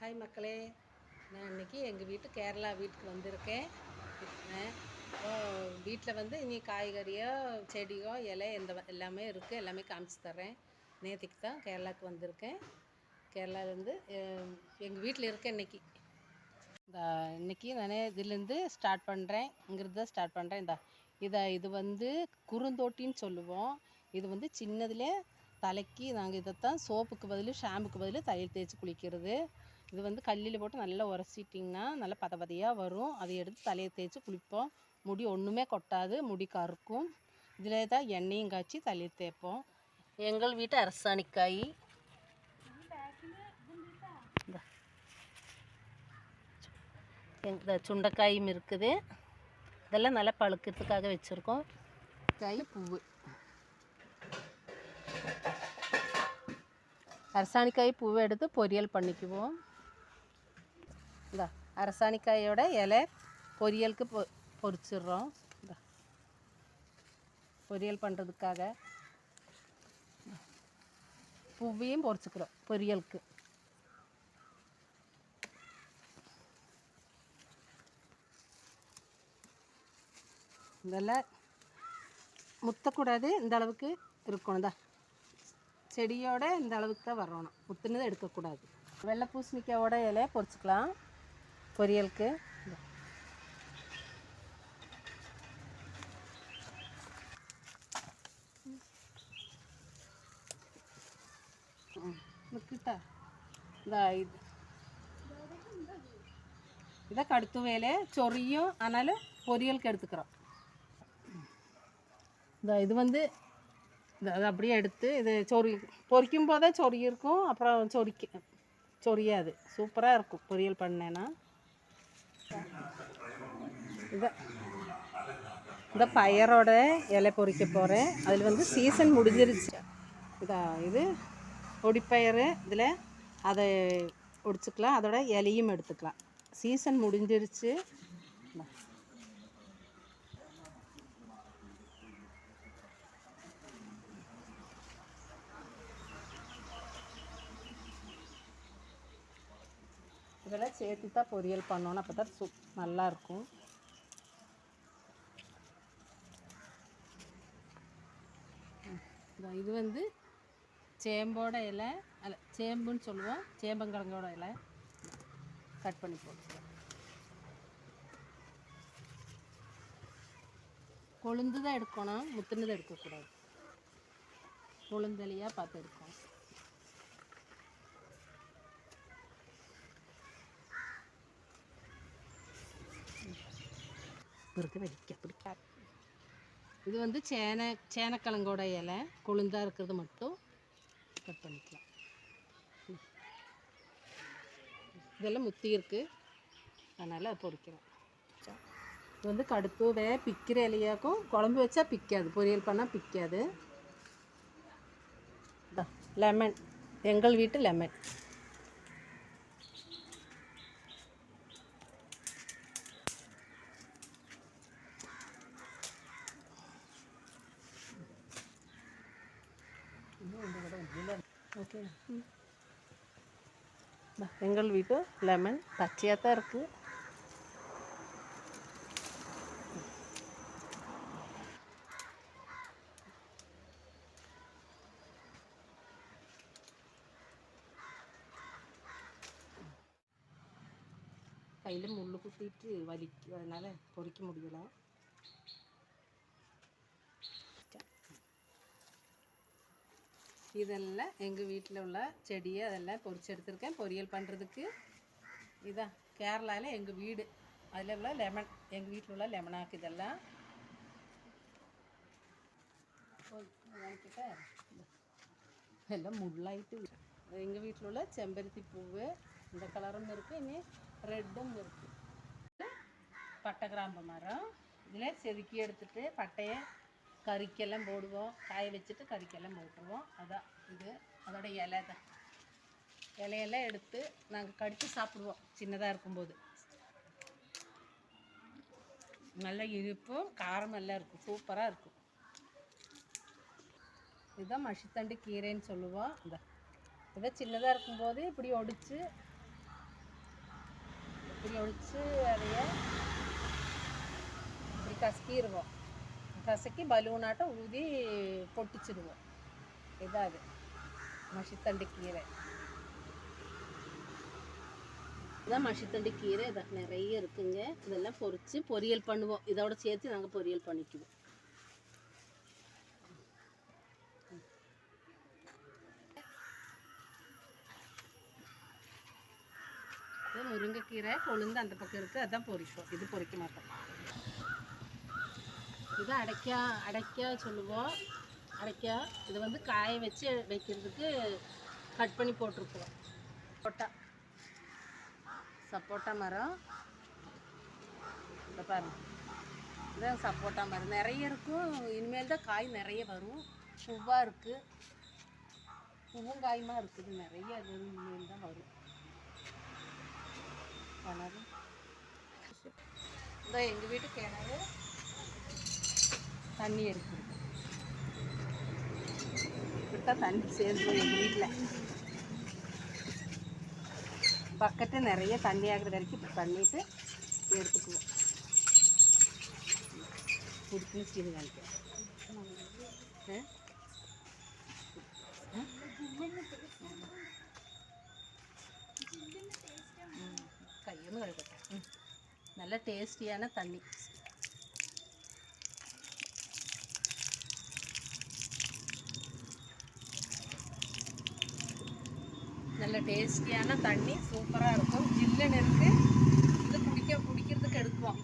Hi மக்களே. நான் இன்றைக்கி எங்கள் வீட்டு கேரளா வீட்டுக்கு வந்திருக்கேன். வீட்டில் வந்து இனி காய்கறியோ செடியோ இலை எந்த வ- எல்லாமே இருக்குது எல்லாமே காமிச்சு தர்றேன். நேற்றுக்கு தான் கேரளாவுக்கு வந்திருக்கேன். கேரளாவிலேருந்து எங்கள் வீட்டில் இருக்கேன் இன்னைக்கு. இந்த இன்னைக்கு நான் இதுலேருந்து ஸ்டார்ட் பண்ணுறேன் இங்கிருந்து தான் ஸ்டார்ட் பண்ணுறேன் இந்த இதை இது வந்து குறுந்தோட்டின்னு சொல்லுவோம். இது வந்து சின்னதுலேயே தலைக்கு நாங்கள் இதைத்தான் சோப்புக்கு பதில் ஷாம்புக்கு பதில் தையல் தேய்ச்சி குளிக்கிறது. இது வந்து கல்லில் போட்டு நல்லா உரசிட்டிங்கன்னா நல்லா பத பதையாக வரும். அதை எடுத்து தலையை தேய்ச்சி குளிப்போம். முடி ஒன்றுமே கொட்டாது முடி கருக்கும். இதில் தான் எண்ணெயும் காய்ச்சி தலையை தேய்ப்போம். எங்கள் வீட்டு அரசாணிக்காய். இந்தா. இந்த சுண்டைக்காயும் இருக்குது. இதெல்லாம் நல்லா பழுக்கிறதுக்காக வச்சுருக்கோம். காய் பூவு. அரசாணிக்காய் பூவை எடுத்து பொரியல் பண்ணிக்குவோம். இந்த அரசாணிக்காயோட இலை பொரியலுக்கு பொ பொரிச்சிடுறோம் பொரியல் பண்ணுறதுக்காக பூவையும் பொரிச்சுக்கிறோம் பொரியலுக்கு இதெல்லாம் முத்தக்கூடாது இந்த அளவுக்கு இருக்கணும் தான் செடியோட இந்த அளவுக்கு தான் வரணும் முத்துனது எடுக்கக்கூடாது வெள்ளை பூசணிக்காயோட இலையை பொரிச்சுக்கலாம் பொரியலுக்கு. ಮುಕ್ಕಿತ ಇದು ഇതൊക്കെ അടുത്ത വേല ചൊറിയും ആണാല് പൊരികൾക്ക് എടുത്തുக்கிறோம் ഇതാ இது வந்து அதை அப்படியே எடுத்து இது சொறி பொரிக்கும் போதே சொறி இருக்கும் அப்புறம் சொறிக்க சொரியாது சூப்பராக இருக்கும் பொரியல் பண்ணேன்னா. இதை இந்த பயரோட இலை பொறிக்க போகிறேன் அதில் வந்து சீசன் முடிஞ்சிருச்சு. இதா இது ஒடிப்பயிறு இதில் அதை ஒடிச்சுக்கலாம். அதோட இலையும் எடுத்துக்கலாம். சீசன் முடிஞ்சிருச்சு. இதெல்லாம் சேர்த்து தான் பொரியல் பண்ணோன்னா அப்போ தான் சூப் நல்லாயிருக்கும். இது வந்து சேம்போட இலை அல்ல சேம்புன்னு சொல்லுவோம் சேம்பங்கிழங்கோட இலை. கட் பண்ணி போட்டுக்கலாம். கொழுந்து தான் எடுக்கணும் முத்துனதை எடுக்கக்கூடாது. கொழுந்தலியாக பார்த்து எடுக்கணும். பிறகு வெடிக்க பிடிக்காது இது வந்து சேனை சேனக்கிழங்கோட இலை கொழுந்தாக இருக்கிறது மட்டும் கட் பண்ணிக்கலாம். இதெல்லாம் முத்தி இருக்குது அதனால் அதை பொரிக்கிறோம் இது வந்து கடுப்பு வே பிக்கிற இலையாக்கும் குழம்பு வச்சா பிக்காது. பொரியல் பண்ணால் பிக்காது. லெமன் எங்கள் வீட்டு லெமன் ஓகே எங்கள் வீட்டு லெமன் பச்சையாக தான் இருக்குது கையில் முள் குத்திட்டு வலிக்கு அதனால் பொறிக்க முடியலை. இதெல்லாம் எங்கள் வீட்டில் உள்ள செடியை அதெல்லாம் பொறிச்சு எடுத்திருக்கேன். பொரியல் பண்ணுறதுக்கு இதான் கேரளாவில் எங்கள் வீடு. அதில் உள்ள லெமன் எங்கள் வீட்டில் உள்ள லெமனாக்கு இதெல்லாம். எல்லாம் முள்ளாயிட்டு எங்கள் வீட்டில் உள்ள செம்பருத்தி பூவு இந்த கலரும் இருக்குது இனி ரெட்டும் இருக்குது பட்டை கிராம்பு மரம். இதில் செதுக்கி எடுத்துட்டு பட்டையை கறிக்கெல்லாம் போடுவோம். காய வச்சுட்டு கறிக்கெல்லாம் போட்டுருவோம். அதான் இது அதோட இலை தான். இலையெல்லாம் எடுத்து நாங்கள் கடித்து சாப்பிடுவோம். சின்னதாக இருக்கும்போது. நல்லா இனிப்பும் காரம் நல்லா இருக்கும். சூப்பராக இருக்கும். இதுதான் மஷித்தண்டு கீரைன்னு சொல்லுவோம். இந்த. இதை சின்னதாக இருக்கும்போது இப்படி ஒடிச்சு இப்படி ஒடிச்சு அதைய இப்படி கசக்கிடுவோம் கசக்கி பலூனாட்டம் ஊதி பொட்டிச்சிடுவோம் இதான் அது மஷித்தண்டு கீரை இதான் மஷித்தண்டு கீரை இதான் நிறைய இருக்குங்க இதெல்லாம் பொரிச்சு பொரியல் பண்ணுவோம் இதோட சேர்த்து நாங்கள் பொரியல் பண்ணிக்குவோம் முருங்கைக்கீரை கொழுந்து அந்த பக்கம் இருக்குது அதான் பொரிப்போம் இது பொரிக்க மாட்டோம் இது அடைக்கா அடைக்கா சொல்லுவோம். அடைக்கா. இது வந்து காய வச்சு வைக்கிறதுக்கு கட் பண்ணி போட்டிருப்போம் சப்போட்டா. சப்போட்டா மரம். இந்த பாருங்க. இதுதான் சப்போட்டா மரம். நிறைய இருக்கும். இனிமேல் தான் காய் நிறைய வரும். பூவாக இருக்குது பூவும் காயுமா இருக்குது நிறைய அது இனிமேல் தான் வரும். கிணறு இதோ எங்கள் வீட்டு கிணறு. தண்ணி இருக்குது இப்படித்தான் தண்ணி சேர்ந்து எங்கள் வீட்டில் பக்கெட்டு நிறைய தண்ணி ஆகிற வரைக்கும் இப்போ பண்ணிட்டு எடுத்துக்குவோம். குடிக்கணும் சீனி காணிக்கிறேன் ஆ? ஆ? ம், நல்ல டேஸ்டியான தண்ணி. நல்ல டேஸ்டியான தண்ணி சூப்பராக இருக்கும். ஜில்லுன்னு இருக்குது இது குடிக்க குடிக்கிறதுக்கு எடுக்குவோம்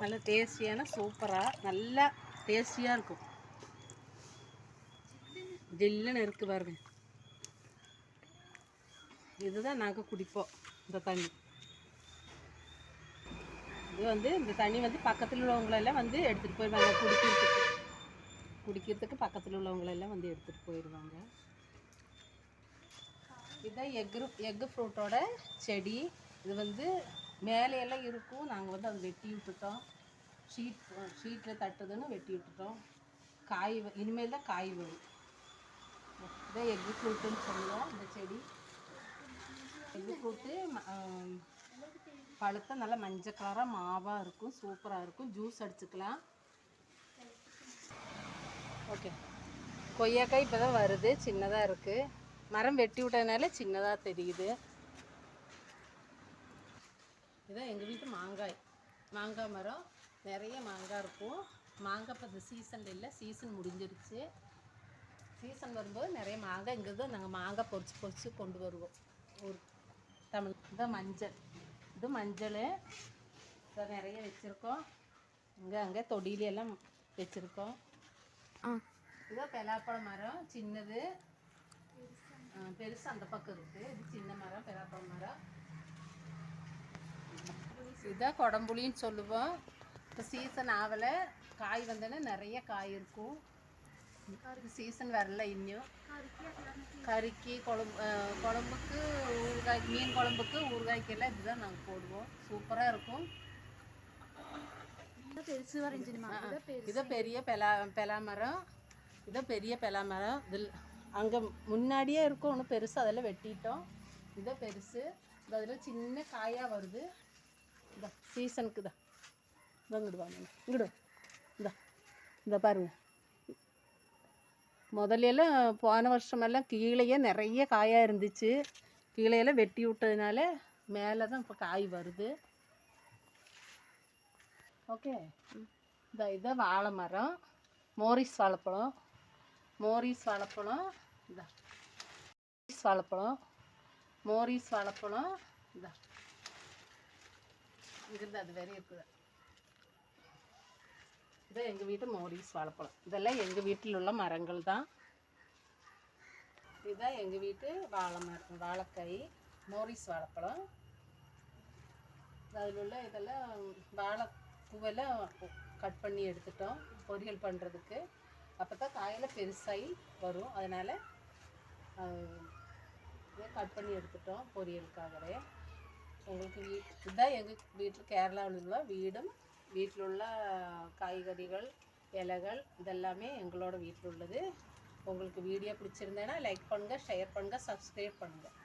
நல்ல டேஸ்டியான சூப்பராக நல்லா டேஸ்டியாக இருக்கும். ஜில்லுன்னு இருக்குது பாருங்க. இதுதான் நாங்கள் குடிப்போம் இந்த தண்ணி. இது வந்து இந்த தண்ணி வந்து பக்கத்தில் உள்ளவங்களெல்லாம் வந்து எடுத்துகிட்டு போயிடுவாங்க. குடிக்கிறதுக்கு. குடிக்கிறதுக்கு பக்கத்தில் உள்ளவங்களெல்லாம் வந்து எடுத்துகிட்டு போயிடுவாங்க. இதுதான் எக்கு எக்கு ஃப்ரூட்டோட செடி. இது வந்து மேலையெல்லாம் இருக்கும். நாங்கள் வந்து அதை வெட்டி விட்டுட்டோம். ஷீட் ஷீட்டில் தட்டுதுன்னு வெட்டி விட்டுட்டோம். காய் இனிமேல் தான் காய் வரும். இதான் எக்கு ஃப்ரூட்டுன்னு சொல்லுவோம் இந்த செடி. எக்கு ஃப்ரூட்டு பழுத்த நல்லா மஞ்சள் கலராக மாவாக இருக்கும். சூப்பராக இருக்கும். ஜூஸ் அடிச்சுக்கலாம். ஓகே. கொய்யாக்காய் இப்போ தான் வருது. சின்னதாக இருக்குது மரம் வெட்டி விட்டதுனால சின்னதாக தெரியுது. இதான் எங்கள் வீட்டு மாங்காய். மாங்காய் மரம் நிறைய மாங்காய் இருக்கும். மாங்காய் இப்போ இந்த சீசனில் இல்லை சீசன் முடிஞ்சிருச்சு. சீசன் வரும்போது நிறைய மாங்காய் இங்கே தான் நாங்கள் மாங்காய் பொரிச்சு பொரிச்சு கொண்டு வருவோம். ஊர் தமிழ் இதான் மஞ்சள். இது மஞ்சள். இதை நிறைய வச்சுருக்கோம். இங்கே அங்கே தொடியில எல்லாம் வச்சுருக்கோம். இதான் பலாப்பழ மரம் சின்னது. பெருசு அந்த பக்கம் இருக்கு. இது சின்ன மரம் பலாப்பழ மரம். இதான் கொடம்புளின்னு சொல்லுவோம். இப்போ சீசன் ஆகலை. காய் வந்தோடனே நிறைய காய் இருக்கும். சீசன் வரல இன்னும். கறிக்கு குழம்பு குழம்புக்கு ஊறுகாய் மீன் குழம்புக்கு ஊறுகாய்க்கெல்லாம் இதுதான் நாங்கள் போடுவோம். சூப்பராக இருக்கும். இதை பெரிய பெலா பெலா மரம். இதை பெரிய பெலா மரம். இதில் அங்கே முன்னாடியே இருக்கும் ஒன்று பெருசு அதெல்லாம் வெட்டிட்டோம். இதை பெருசு. இது அதில் சின்ன காயாக வருது. இந்த சீசனுக்கு தான் இதை இங்கிட்டு இங்கிடு இந்த இந்த பாருங்கள் முதல்ல போன வருஷமெல்லாம் கீழேயே நிறைய காயாக இருந்துச்சு. கீழேயெல்லாம் வெட்டி விட்டதுனால மேலே தான் இப்போ காய் வருது. ஓகே. இந்த இதை வாழை மரம் மோரிஸ் வாழைப்பழம். மோரிஸ் வாழைப்பழம் இந்த. மோரிஸ் வாழைப்பழம் மோரிஸ் வாழைப்பழம் இந்த. இங்கிருந்து அது வரை இருக்குது. இது எங்கள் வீட்டு மோரிஸ் வாழைப்பழம். இதெல்லாம் எங்கள் வீட்டில் உள்ள மரங்கள் தான். இதுதான் எங்கள் வீட்டு வாழை மரம் வாழைக்காய் மோரிஸ் வாழைப்பழம். அதில் உள்ள இதெல்லாம் வாழை பூவெல்லாம் கட் பண்ணி எடுத்துட்டோம் பொரியல் பண்ணுறதுக்கு. அப்போ தான் காயில் பெருசாகி வரும். அதனால் கட் பண்ணி எடுத்துட்டோம் பொரியலுக்காகவே. உங்களுக்கு வீ இதுதான் எங்கள் வீட்டில் கேரளாவில் உள்ள வீடும் வீட்டில் உள்ள காய்கறிகள் இலைகள் இதெல்லாமே எங்களோட வீட்டில் உள்ளது. உங்களுக்கு வீடியோ பிடிச்சிருந்தேன்னா லைக் பண்ணுங்கள் ஷேர் பண்ணுங்கள் சப்ஸ்கிரைப் பண்ணுங்கள்